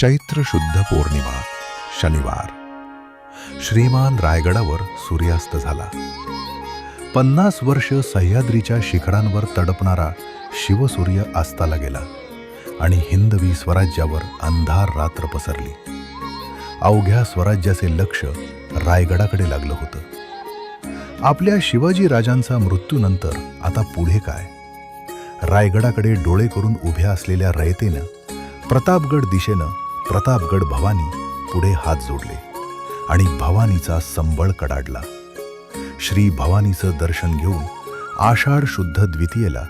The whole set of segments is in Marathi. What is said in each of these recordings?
चैत्र शुद्ध पौर्णिमा शनिवार. श्रीमान रायगडावर सूर्यास्त झाला. पन्नास वर्ष सह्याद्रीच्या शिखरांवर तडपणारा शिवसूर्य अस्ताला गेला आणि हिंदवी स्वराज्यावर अंधार रात्र पसरली. अवघ्या स्वराज्याचे लक्ष रायगडाकडे लागलं होतं. आपल्या शिवाजी राजांचा मृत्यूनंतर आता पुढे काय? रायगडाकडे डोळे करून उभ्या असलेल्या रयतेनं प्रतापगड दिशेनं प्रतापगड भवानी पुढे हात जोडले आणि भवानीचा संबळ कडाडला. श्री भवानीचं दर्शन घेऊन आषाढ शुद्ध द्वितीयेला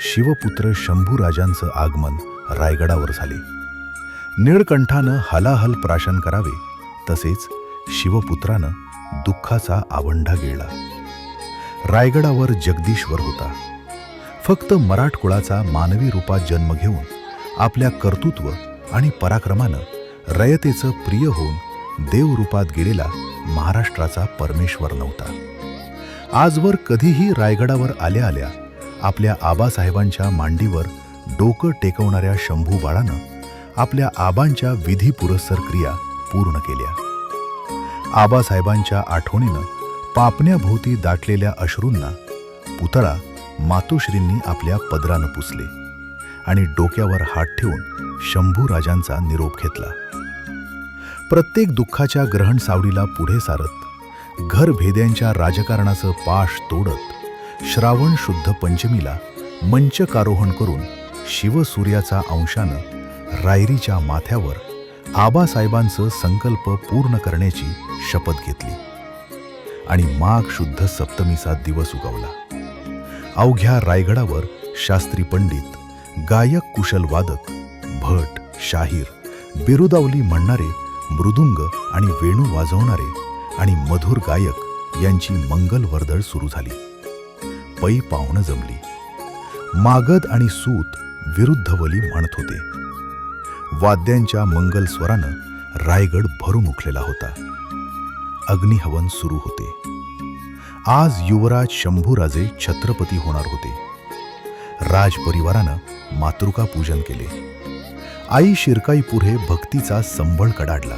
शिवपुत्र शंभूराजांचं आगमन रायगडावर झाले. निळकंठानं हलाहल प्राशन करावे तसेच शिवपुत्रानं दुःखाचा आवंढा गिळला. रायगडावर जगदीश्वर होता. फक्त मराठकुळाचा मानवी रूपात जन्म घेऊन आपल्या कर्तृत्व आणि पराक्रमानं रयतेचं प्रिय होऊन देवरूपात गेलेला महाराष्ट्राचा परमेश्वर नव्हता. आजवर कधीही रायगडावर आल्या आल्या आपल्या आबासाहेबांच्या मांडीवर डोकं टेकवणाऱ्या शंभू बाळानं आपल्या आबांच्या विधी पुरस्सर क्रिया पूर्ण केल्या. आबासाहेबांच्या आठवणीनं पापण्याभोवती दाटलेल्या अश्रूंना पुतळा मातोश्रींनी आपल्या पदरानं पुसले आणि डोक्यावर हात ठेवून शंभू राजांचा निरोप घेतला. प्रत्येक दुःखाच्या ग्रहण सावडीला पुढे सारत घरभेद्यांच्या राजकारणाचं पाश तोडत श्रावण शुद्ध पंचमीला मंचकारोहण करून शिवसूर्याचा अंशानं रायरीच्या माथ्यावर आबासाहेबांचं संकल्प पूर्ण करण्याची शपथ घेतली आणि माघ शुद्ध सप्तमीचा दिवस उगवला. अवघ्या रायगडावर शास्त्री पंडित गायक कुशल वादक भट शाहीर बिरुदावली म्हणणारे मृदुंग आणि वेणू वाजवणारे आणि मधुर गायक यांची मंगल वर्दळ सुरू झाली. पै पाहुणं जमली. मागद आणि सूत विरुद्धवली म्हणत होते. वाद्यांच्या मंगल स्वरानं रायगड भरून उठलेला होता. अग्निहवन सुरू होते. आज युवराज शंभूराजे छत्रपती होणार होते. राजपरिवारानं मातृका पूजन केले. आई शिरकाई पुढे भक्तीचा संबळ कडाडला.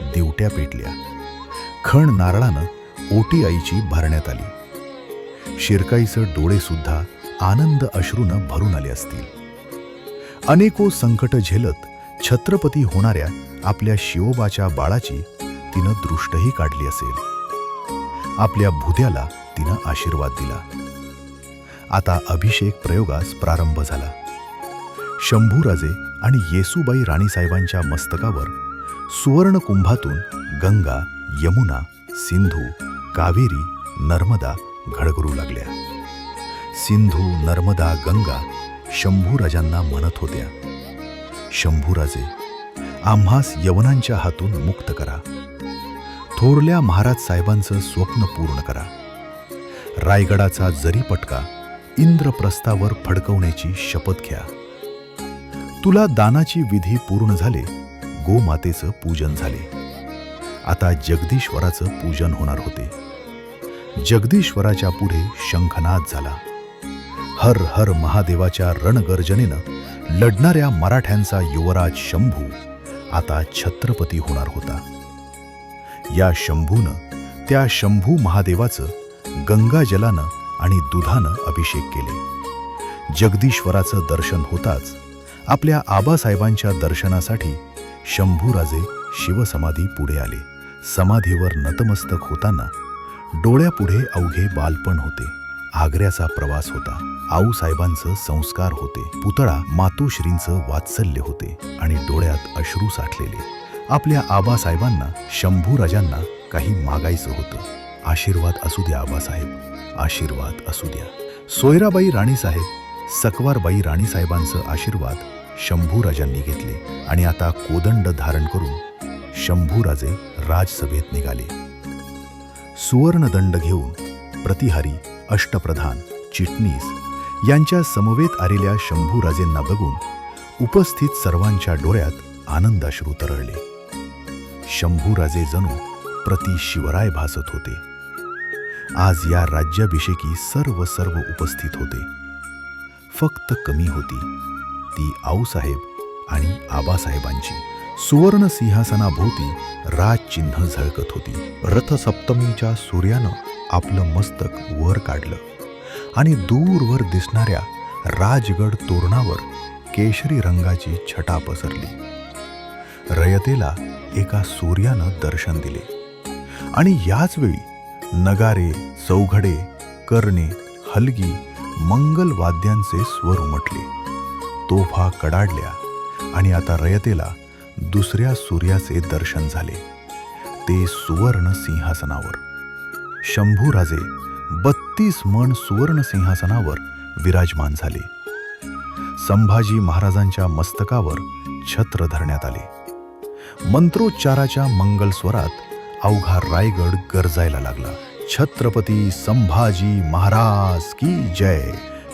दिवट्या पेटल्या. खण नारळानं ओटी आईची भरण्यात आली. शिरकाईचं डोळे सुद्धा आनंद अश्रूनं भरून आले असतील. अनेको संकट झेलत छत्रपती होणाऱ्या आपल्या शिवोबाच्या बाळाची तिनं दृष्टही काढली असेल. आपल्या भुद्याला तिनं आशीर्वाद दिला. आता अभिषेक प्रयोगास प्रारंभ झाला. शंभूराजे आणि येसूबाई राणीसाहेबांच्या मस्तकावर सुवर्ण कुंभातून गंगा यमुना सिंधू कावेरी नर्मदा घडघडू लागल्या. सिंधू नर्मदा गंगा शंभूराजांना म्हणत होत्या शंभूराजे आम्हास यवनांच्या हातून मुक्त करा. थोरल्या महाराज साहेबांचं स्वप्न पूर्ण करा. रायगडाचा जरी पटका इंद्रप्रस्थावर फडकवण्याची शपथ घ्या. तुला दानाची विधी पूर्ण झाले गोमातेचं पूजन झाले. आता जगदीश्वराचं पूजन होणार होते. जगदीश्वराच्या पुढे शंखनाद झाला. हर हर महादेवाच्या रणगर्जनेनं लढणाऱ्या मराठ्यांचा युवराज शंभू आता छत्रपती होणार होता. या शंभूनं त्या शंभू महादेवाचं गंगाजलानं आणि दुधानं अभिषेक केले. जगदीश्वराचं दर्शन होताच आपल्या आबासाहेबांच्या दर्शनासाठी शंभूराजे शिवसमाधी पुढे आले. समाधीवर नतमस्तक होताना डोळ्यापुढे अवघे बालपण होते. आग्र्याचा प्रवास होता. आऊसाहेबांचं संस्कार होते. पुतळा मातोश्रींचं वात्सल्य होते आणि डोळ्यात अश्रू साठलेले. आपल्या आबासाहेबांना शंभूराजांना काही मागायचं होतं. आशीर्वाद असू द्या आबासाहेब. आशीर्वाद असू द्या. सोयराबाई राणीसाहेब सकवारबाई राणीसाहेबांचं आशीर्वाद शंभूराजांनी घेतले आणि आता कोदंड धारण करून शंभूराजे राजसभेत निघाले. सुवर्णदंड घेऊन प्रतिहारी अष्टप्रधान चिटणीस यांच्या समवेत आलेल्या शंभूराजेंना बघून उपस्थित सर्वांच्या डोळ्यात आनंदाश्रू तरळले. शंभूराजे जणू प्रति शिवराय भासत होते. आज या राज्याभिषेकी सर्व सर्व उपस्थित होते. फक्त कमी होती. ती आऊसाहेब आणि आबासाहेबांची सुवर्ण सिंहासनाभोवती राजचिन्ह झळकत होती. रथसप्तमीच्या सूर्यानं आपलं मस्तक वर काढलं आणि दूरवर दिसणाऱ्या राजगड तोरणावर केशरी रंगाची छटा पसरली. रयतेला एका सूर्यानं दर्शन दिले आणि याच वेळी नगारे चौघडे करणे हलगी मंगल वाद्यांचे स्वर उमटले. तोफा कडाडल्या आणि आता रयतेला दुसऱ्या सूर्याचे दर्शन झाले. ते सुवर्ण सिंहासनावर. शंभूराजे बत्तीस मन सुवर्ण सिंहासनावर विराजमान झाले. संभाजी महाराजांच्या मस्तकावर छत्र धरण्यात आले. मंत्रोच्चाराच्या मंगलस्वरात अवघा रायगड गरजायला लागला. छत्रपती संभाजी महाराज की जय!